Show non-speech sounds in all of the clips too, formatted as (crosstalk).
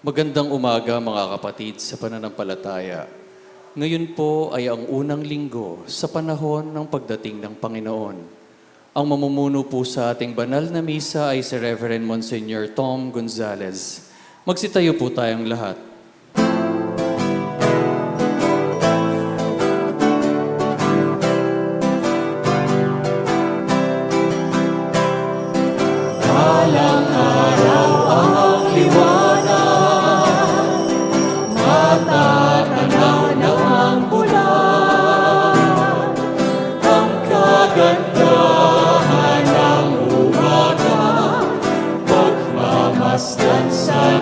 Magandang umaga mga kapatid sa pananampalataya. Ngayon po ay ang unang linggo sa panahon ng pagdating ng Panginoon. Ang mamumuno po sa ating banal na misa ay si Reverend Monsignor Tom Gonzalez. Magsitayo po tayong lahat. Sa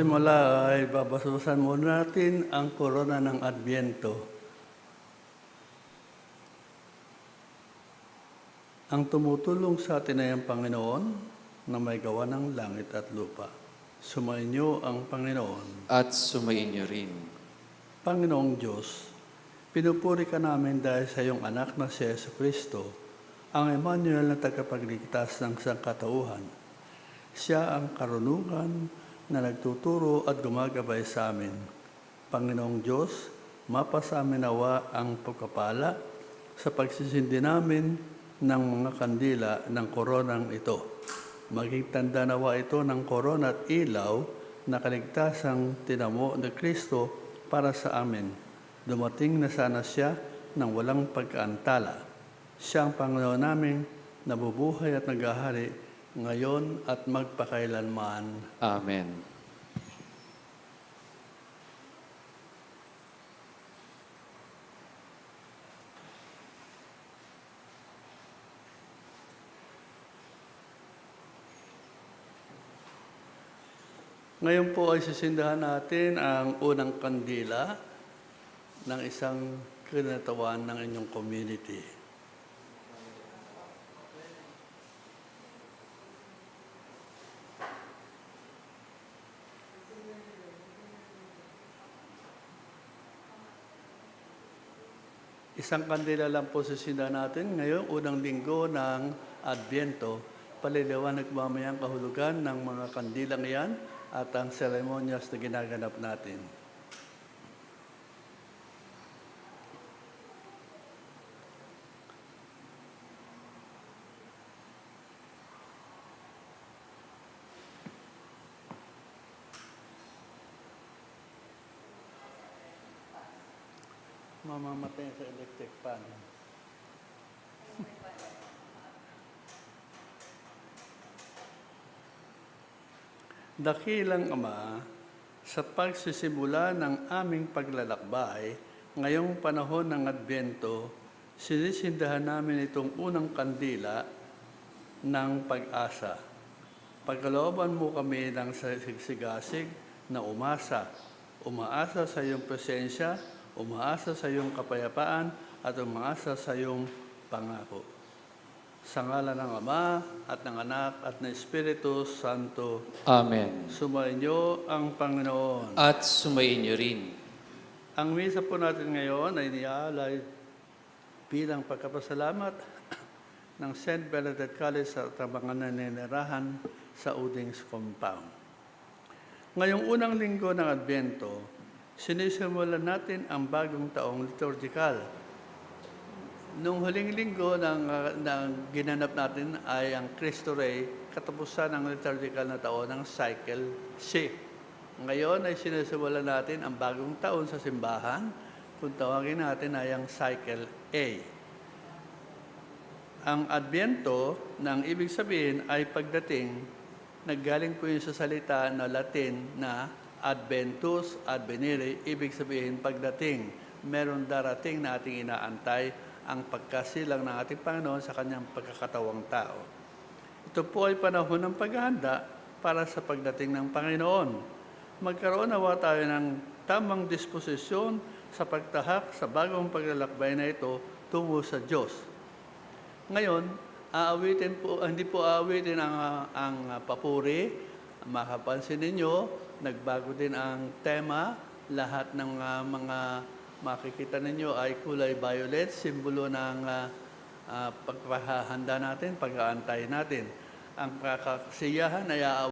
pasimula ay babasusan muna natin ang korona ng Adbyento. Ang tumutulong sa atin ay ang Panginoon na may gawa ng langit at lupa. Sumainyo ang Panginoon. At sumayin niyo rin. Panginoong Diyos, pinupuri ka namin dahil sa iyong anak na si Yesu Kristo, ang Emmanuel na tagapagligtas ng sangkatauhan. Siya ang karunungan na nagtuturo at gumagabay sa amin. Panginoong Diyos, mapasamin nawa ang pagkapala sa pagsisindi namin ng mga kandila ng koronang ito. Maging tanda nawa ito ng korona at ilaw na kaligtasang tinamo ni Kristo para sa amin. Dumating na sana siya ng walang pagkaantala. Siya ang Panginoon namin, nabubuhay at naghahari ngayon at magpakailanman. Amen. Ngayon po ay sisindahan natin ang unang kandila ng isang kinatawan ng inyong community. Isang kandila lang po sisindahan natin ngayon, unang linggo ng Adbyento. Paliliwanag mamaya ang kahulugan ng mga kandilang yan at ang seremonyas na ginaganap natin. Mamamatay sa electric pan. Dakilang Ama, sa pagsisimula ng aming paglalakbay, ngayong panahon ng Adbento, sinisindahan namin itong unang kandila ng pag-asa. Pagkalooban mo kami ng sigsigasig na umasa, umaasa sa iyong presensya, umaasa sa iyong kapayapaan, at umaasa sa iyong pangako. Sa ngala ng Ama, at ng Anak, at ng Espiritu Santo, Amen. Sumainyo ang Panginoon. At sumayin niyo rin. Ang misa po natin ngayon ay niaalay bilang pagkapasalamat (clears throat) ng St. Bernadette College sa mga naninirahan sa Udings Compound. Ngayong unang linggo ng Advento, sinisimulan natin ang bagong taong liturgical. Nung huling linggo ng, uh, ng ginanap natin ay ang Cristo Rey, katapusan ng liturgical na taon ng Cycle C. Ngayon ay sinisimulan natin ang bagong taon sa simbahan, kung tawagin natin ay ang Cycle A. Ang Adbyento, ng ibig sabihin ay pagdating, naggaling po yun sa salita na Latin na Adventus, Advenire, ibig sabihin pagdating, meron darating na ating inaantay ang pagkasilang ng ating Panginoon sa kanyang pagkakatawang tao. Ito po ay panahon ng paghahanda para sa pagdating ng Panginoon. Magkaroon nawa tayo ng tamang disposisyon sa pagtahak sa bagong paglalakbay na ito tungo sa Diyos. Ngayon, aawitin po, hindi po aawitin ang, ang papuri. Makapansin ninyo, nagbago din ang tema. Lahat ng ah, mga makikita ninyo ay kulay violet, simbolo ng ah, ah, pagpahahanda natin, pag-aantay natin. Ang kakasiyahan ay aawitin